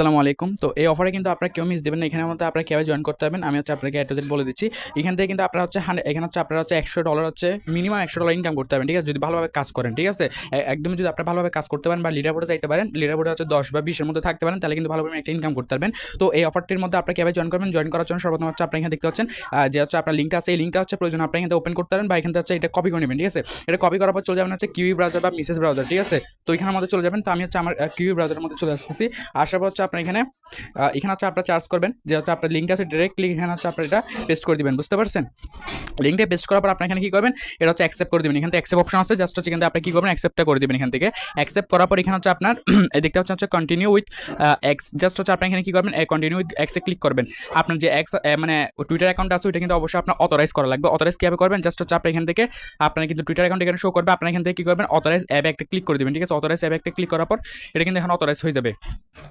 আসসালামু আলাইকুম। তো এই অফারে কিন্তু আপনারা কেউ মিস দেবেন না। এখানের মধ্যে আপনারা কীভাবে জয়েন করতে পারবেন। আমি হচ্ছে আপনাকে জিনিস বলে দিচ্ছি। এখান থেকে কিন্তু আপনারা হচ্ছে এখানে হচ্ছে আপনারা হচ্ছে একশো ডলার হচ্ছে মিনিমাম একশো ডলার ইনকাম করতে পারবেন, ঠিক আছে? যদি ভালোভাবে কাজ করেন, ঠিক আছে? এ- একদমই যদি আপনারা ভালোভাবে কাজ করতে পারেন বা লিডার বোর্ডে যাইতে পারেন লিডার বোর্ডে হচ্ছে দশ বা বিশের মধ্যে থাকতে পারেন, তাহলে কিন্তু ভালোভাবে একটা ইনকাম করতে পারবেন। তো এই অফারটির মধ্যে আপনারা কীভাবে জয়েন করবেন। জয়েন করার জন্য সর্বপ্রথম হচ্ছে আপনারা এখানে দেখতে পাচ্ছেন যে হচ্ছে আপনার লিঙ্কটা আছে। এই লিঙ্কটা হচ্ছে প্রয়োজন, আপনারা এখানে ওপেন করতে পারেন বা এখান থেকে হচ্ছে এটা কপি করে নেবেন, ঠিক আছে? এটা কপি করার পর চলে যাবেন হচ্ছে কিউই ব্রাউজার বা মিসেস ব্রাউজার ঠিক আছে? তো এখানের মধ্যে চলে যাবেন। তো আমি হচ্ছে আমার কিউই ব্রাউজারের মধ্যে চলে আসতেছি। আসার পর হচ্ছে আপনার এখানে। এখানে হচ্ছে আপনার চার্জ করবেন। যে হচ্ছে আপনার লিঙ্ক আছে ডিরেক্টলি এখানে হচ্ছে আপনার এটা পেস্ট করে দিবেন, বুঝতে পারছেন? লিঙ্কটা পেস্ট করার পর আপনি এখানে কি করবেন? এটা হচ্ছে অ্যাকসেপ্ট করে দিবেন। এখানে অ্যাকসেপ্ট অপশন আছে জাস্ট হচ্ছে এখান থেকে আপনি কি করবেন? অ্যাকসেপ্টটা করে দিবেন এখান থেকে। অ্যাকসেপ্ট করার পর এখানে হচ্ছে আপনার দেখতে হচ্ছে হচ্ছে কন্টিনিউ উইথ এক্স জাস্ট হচ্ছে আপনি এখানে কি করবেন? কন্টিনিউ উইথ এক্সে ক্লিক করবেন। আপনার যে এক্স মানে টুইটার অ্যাকাউন্ট আছে, ওইটা কিন্তু অবশ্যই আপনার অথরাইজ করা লাগবে। অথরাইজ কীভাবে করবেন? জাস্ট হচ্ছে আপনি এখান থেকে, আপনার কিন্তু টুইটার অ্যাকাউন্ট এখানে শো করবে। আপনার এখান থেকে কি করবেন? অথরাইজ অ্যাপে একটা ক্লিক করে দিবেন, ঠিক আছে? অথরাইজ অ্যাপে একটা ক্লিক করার পর, এটা কিন্তু এখন অথরাইজ হয়ে যাবে।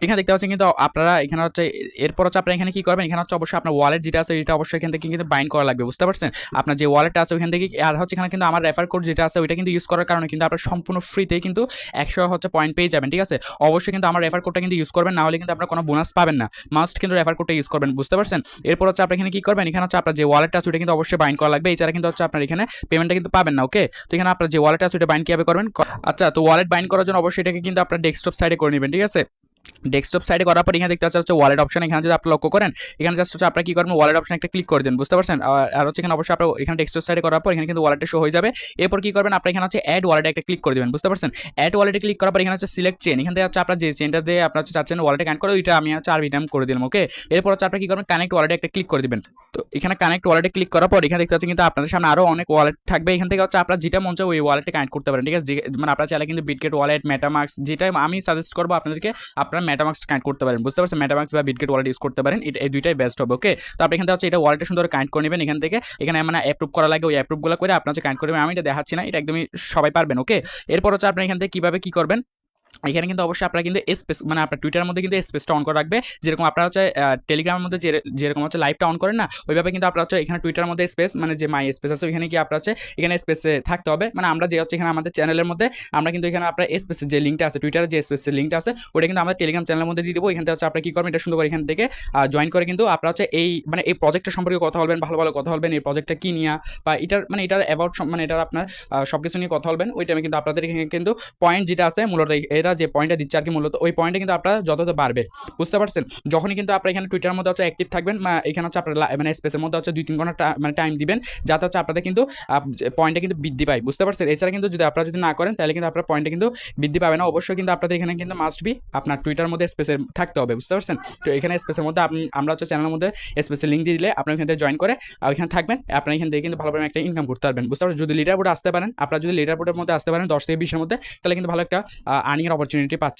এখানে দেখতে পাচ্ছেন কিন্তু আপনারা এখানে হচ্ছে, এরপর হচ্ছে আপনারা এখানে কি করবেন? এখানে হচ্ছে অবশ্যই আপনার ওয়ালেট যেটা আছে, এটা অবশ্যই এখান থেকে কিন্তু বাইন্ড করা লাগবে, বুঝতে পারছেন? আপনার যে ওয়ালেটটা আছে ওইখান থেকে, আর হচ্ছে এখানে কিন্তু আমার রেফার কোড যেটা আছে, ওইটা কিন্তু ইউজ করার কারণে কিন্তু আপনার সম্পূর্ণ ফ্রিতে কিন্তু একশো হচ্ছে পয়েন্ট পেয়ে যাবেন, ঠিক আছে? অবশ্যই কিন্তু আমার রেফার কোডটা কিন্তু ইউজ করবেন, না হলে কিন্তু আপনার কোনো বোনাস পাবেন না। মাস্ট কিন্তু রেফার কোডটা ইউজ করবেন, বুঝতে পারছেন? এরপর হচ্ছে আপনি এখানে কি করবেন? এখানে হচ্ছে আপনার যে ওয়ালেটটা আছে, ওইটা কিন্তু অবশ্যই বাইন্ড করা লাগবে, এছাড়া কিন্তু হচ্ছে আপনার এখানে পেমেন্টটা কিন্তু পাবেন না ওকে তো এখানে আপনার যে ওয়ালেট আছে, ওইটা বাইন্ড কীভাবে করবেন? আচ্ছা তো ওয়ালেট বাইন্ড করার জন্য অবশ্যই এটাকে কিন্তু আপনার ডেস্কটপ সাইডে করে নেবেন, ঠিক আছে? ডেস্কটপ সাইডে করার পর এখানে দেখতে পাচ্ছেন হচ্ছে ওয়ালেট অপশন এখানে যদি আপনি লক্ষ্য করেন, এখানে জাস্ট হচ্ছে আপনার কি করবেন ওয়ালেট অপশন একটা ক্লিক করে দেন বুঝতে পারছেন? আর- হচ্ছে এখানে অবশ্যই আপনার এখানে ডেস্কটপ সাইডে করার পর এখানে কিন্তু ওয়ালেটটা শো হয়ে যাবে। এরপর কি করবেন, আপনি এখানে হচ্ছে অ্যাড ওয়ালেটে একটা ক্লিক করে দেবেন, বুঝতে পারছেন? অ্যাড ওয়ালেটে ক্লিক করার পর এখানে হচ্ছে সিলেক্ট চেন এখান থেকে হচ্ছে আপনার যে চেনটা দিয়ে আপনার হচ্ছে চাচ্ছেন ওয়ালেটে কানেক্ট করে, ওইটা আমি হচ্ছে আরবি টাইম করে দিলাম ওকে এরপর হচ্ছে আপনি কি করবেন কানেক্ট ওয়ালেটে একটা ক্লিক করে দিবেন। তো এখানে কানেক্ট ওয়ালেটে ক্লিক করার পর এখানে দেখতে পাচ্ছেন কিন্তু আপনাদের সামনে আরও অনেক ওয়ালেট থাকবে, এখান থেকে হচ্ছে আপনার যেটা মন চায় ওই ওয়ালেটে কানেক্ট করতে পারেন, ঠিক আছে? মানে আপনারা চাইলে কিন্তু বিটকেট ওয়ালেট মেটামাক্স যেটা আমি সাজেস্ট করব আপনাদেরকে, আপনারা মেটামাক্স কানেক্ট করতে পারেন। বুঝতে পারছেন? ম্যাটামাক্স বা বিটগেট ওয়ালেট ইউজ করতে পারেন। এই দুইটাই বেস্ট হবে ওকে তো আপনি এখানে হচ্ছে এটা ওয়ালেটে সুন্দর কানেক্ট করে নেবেন। এখান থেকে এখানে মানে অ্যাপ্রুভ করা লাগে, ওই অ্যাপ্রুভগুলো করে আপনার হচ্ছে কানেক্ট করবেন আমি এটা দেখাচ্ছি না, এটা একদমই সবাই পারবেন ওকে এরপর হচ্ছে আপনি এখান থেকে কীভাবে কি করবেন? এখানে কিন্তু অবশ্যই আপনারা কিন্তু স্পেস মানে আপনার টুইটারের মধ্যে কিন্তু স্পেসটা অন করে রাখবে। যেরকম আপনারা হচ্ছে টেলিগ্রামের মধ্যে যেরকম হচ্ছে লাইভটা অন করেন না, ওইভাবে কিন্তু আপনারা হচ্ছে এখানে টুইটারের মধ্যে স্পেস মানে যে মাই স্পেস আছে, ওইখানে কি আপনার হচ্ছে এখানে স্পেসে থাকতে হবে। মানে আমরা যে হচ্ছে এখানে আমাদের চ্যানেলের মধ্যে, আমরা কিন্তু এখানে আপনার স্পেসের যে লিঙ্কটা আছে টুইটারের যে স্পেসের লিঙ্কটা আছে, ওটা কিন্তু আমাদের টেলিগ্রাম চ্যানেলের মধ্যে দিয়ে দেবো। এখান থেকে হচ্ছে আপনারা কি করবেন, এটা সুন্দর করে এখান থেকে জয়েন করে কিন্তু আপনারা হচ্ছে এই মানে এই প্রজেক্টটা সম্পর্কে কথা বলবেন, ভালো ভালো কথা বলবেন, এই প্রজেক্টটা কি নিয়ে, বা এটার মানে এটার অ্যাবাউট মানে এটার আপনার সব কিছু নিয়ে কথা বলবেন। ওই টাইমে কিন্তু আপনাদের এখানে কিন্তু পয়েন্ট যেটা আছে, মূলত এরা যে পয়েন্টটা দিচ্ছে আর কি মূলত, ওই পয়েন্টে কিন্তু আপনারা যত বাড়বে বুঝতে পারছেন? যখনই কিন্তু আপনারা এখানে টুইটারের মধ্যে হচ্ছে অ্যাক্টিভ থাকবেন এখানে হচ্ছে আপনার মানে স্পেসের মধ্যে হচ্ছে দুই তিন ঘণ্টা মানে টাইম দিবেন, যাতে হচ্ছে আপনাদের কিন্তু পয়েন্টটা কিন্তু বৃদ্ধি পায়, বুঝতে পারছেন? এছাড়া কিন্তু যদি আপনারা যদি না করেন, তাহলে কিন্তু আপনার পয়েন্টটা কিন্তু বৃদ্ধি পাবে না। অবশ্যই কিন্তু আপনাদের এখানে কিন্তু মাস্ট বি আপনার টুইটার মধ্যে স্পেসে থাকতে হবে, বুঝতে পারছেন? তো এখানে স্পেসের মধ্যে আপনি আমরা হচ্ছে চ্যানেলের মধ্যে স্পেসের লিঙ্ক দিয়ে দিলে আপনি এখান জয়েন করে এখানে থাকবেন, আপনার এখান থেকে কিন্তু ভালোভাবে একটা ইনকাম করতে পারবেন, বুঝতে পারছেন? যদি লিডার বোর্ডে আসতে পারেন, আপনারা যদি লিডার বোর্ডের মধ্যে আসতে পারেন দশ থেকে বিশের মধ্যে, তাহলে কিন্তু ভালো একটা অপরচুনিটি পাচ্ছেন